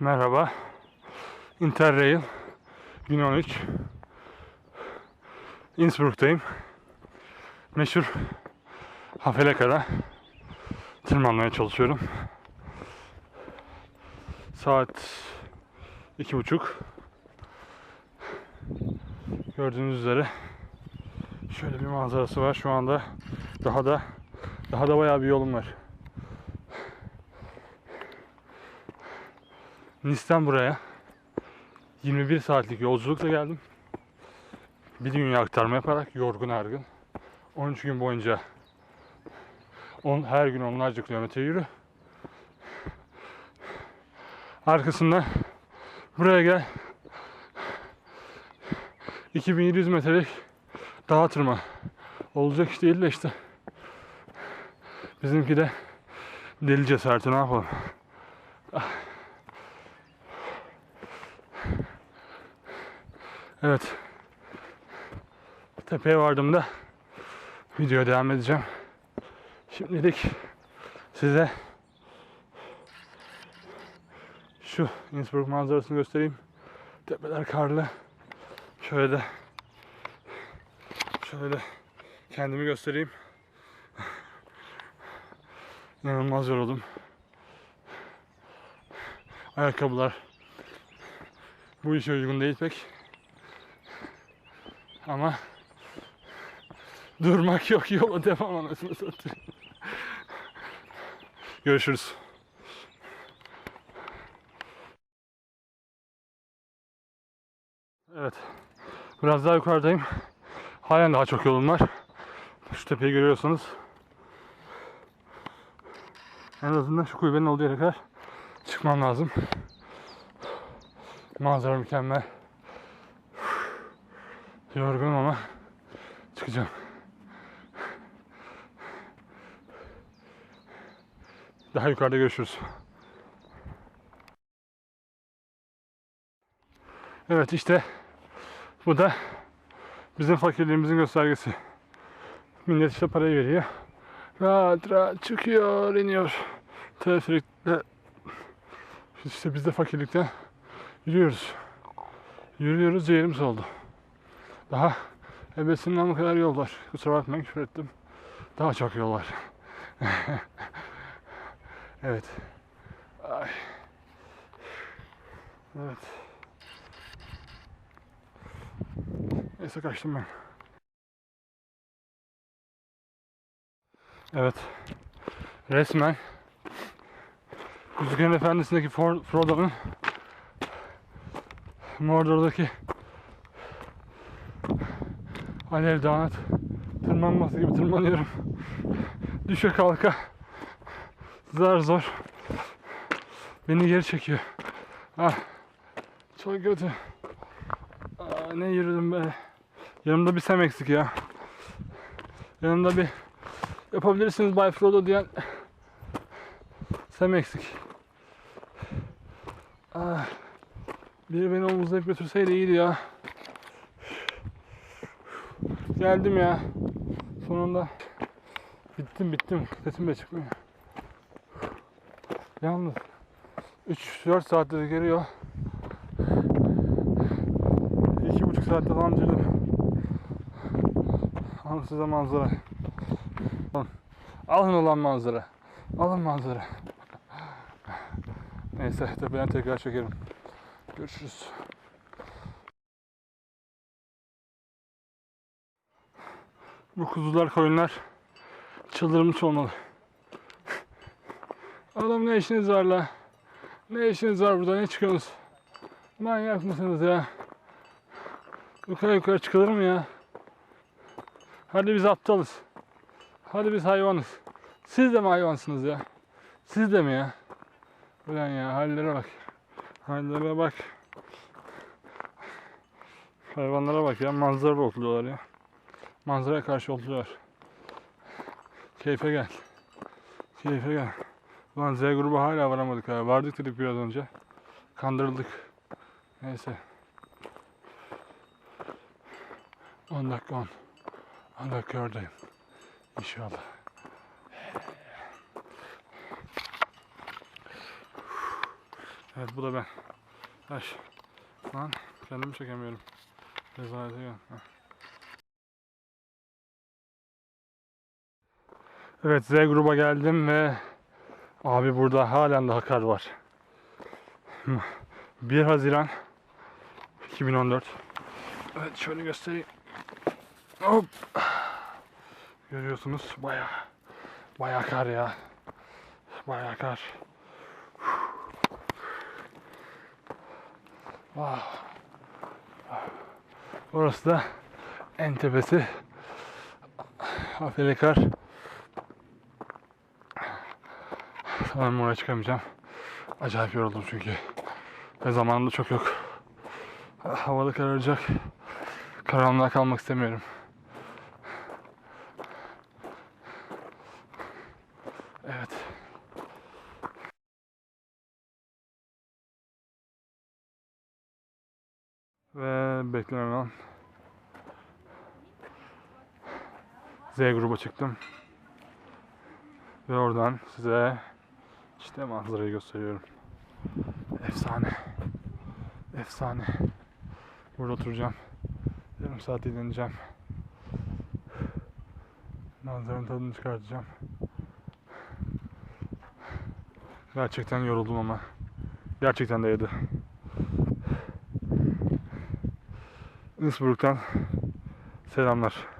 Merhaba. Interrail 1013 Innsbruck'tayım. Meşhur Hafelekara tırmanmaya çalışıyorum. Saat iki buçuk. Gördüğünüz üzere şöyle bir manzarası var şu anda. Daha da daha da bayağı bir yolum var. Nice'ten buraya 21 saatlik yolculukla geldim. Bir dünya aktarma yaparak yorgun argın. 13 gün boyunca on, her gün onlarca kilometre yürü. Arkasından buraya gel. 2700 metrelik dağa tırma. Olacak iş değil de işte. Bizimki de deli cesareti ne yapalım. Evet. Tepeye vardığımda videoya devam edeceğim. Şimdilik size şu Innsbruck manzarasını göstereyim. Tepeler karlı. Şöyle de şöyle kendimi göstereyim. İnanılmaz yoruldum. Ayakkabılar bu işe uygun değil pek. Ama durmak yok yola devam anasını satayım. Görüşürüz. Evet. Biraz daha yukarıdayım. Halen daha çok yolum var. Şu tepeyi görüyorsanız. En azından şu kulübenin olduğu yere kadar çıkmam lazım. Manzara mükemmel. Yorgunum ama çıkacağım. Daha yukarıda görüşürüz. Evet işte bu da bizim fakirliğimizin göstergesi. Millet işte parayı veriyor. Rahat rahat çıkıyor, iniyor. Teleferikle işte biz de fakirlikten yürüyoruz. Yürüyoruz ciğerimiz oldu. Daha ebesinden bu kadar yol var. Kusura bakmayın küfür ettim. Daha çok yol var. evet. Ay. Evet. Neyse kaçtım ben. Evet. Resmen Yüzüklerin Efendisi'ndeki Frodo'nun Mordor'daki Alev Dağı'na tırmanması gibi tırmanıyorum. Düşe kalka zar zor beni geri çekiyor. Ah, çok kötü. Aa, ne yürüdüm be. Yanımda bir sem eksik ya. Yanımda bir yapabilirsiniz Bay Frodo diyen sem eksik. Ah, biri beni omuzlayıp götürseydi iyiydi ya. Geldim ya. Sonunda bittim bittim. Sesim de çıkmıyor. Yalnız 3-4 saattir geliyor. 2,5 saatte falan yürüdüm. Alın size manzara. Alın. Alın olan manzara. Alın manzara. Neyse tepeden tekrar çekerim. Görüşürüz. Bu kuzular koyunlar çıldırmış olmalı. Oğlum ne işiniz var la? Ne işiniz var burada? Ne çıkıyorsunuz? Manyak mısınız ya? Yukarı yukarı çıkılır mı ya? Hadi biz aptalız. Hadi biz hayvanız. Siz de mi hayvansınız ya? Siz de mi ya? Ulan ya hallere bak. Hallere bak. Hayvanlara bak ya manzara otluyorlar ya. Manzaraya karşı otluyorlar. Keyfe gel. Keyfe gel. Ulan Z grubu hala varamadık ha. Vardık dedik biraz önce. Kandırıldık. Neyse. 10 dakika 10. 10 dakika oradayım. İnşallah. Evet bu da ben. Yaş. Lan kendimi çekemiyorum. Rezalete gel. Evet Z gruba geldim ve abi burada halen daha kar var. 1 Haziran 2014. Evet şöyle göstereyim. Hop. Görüyorsunuz baya baya kar ya. Baya kar. Wow. Orası da en tepesi. Afiyet kar. Sanırım oraya çıkamayacağım. Acayip yoruldum çünkü. Ve zamanında çok yok. Havada kararacak. Karanlığa kalmak istemiyorum. Evet. Ve beklenen an Z gruba çıktım. Ve oradan size işte manzarayı gösteriyorum. Efsane. Efsane. Burada oturacağım. Yarım saat dinleneceğim. Manzaranın tadını çıkartacağım. Gerçekten yoruldum ama. Gerçekten değdi. Innsbruck'tan selamlar.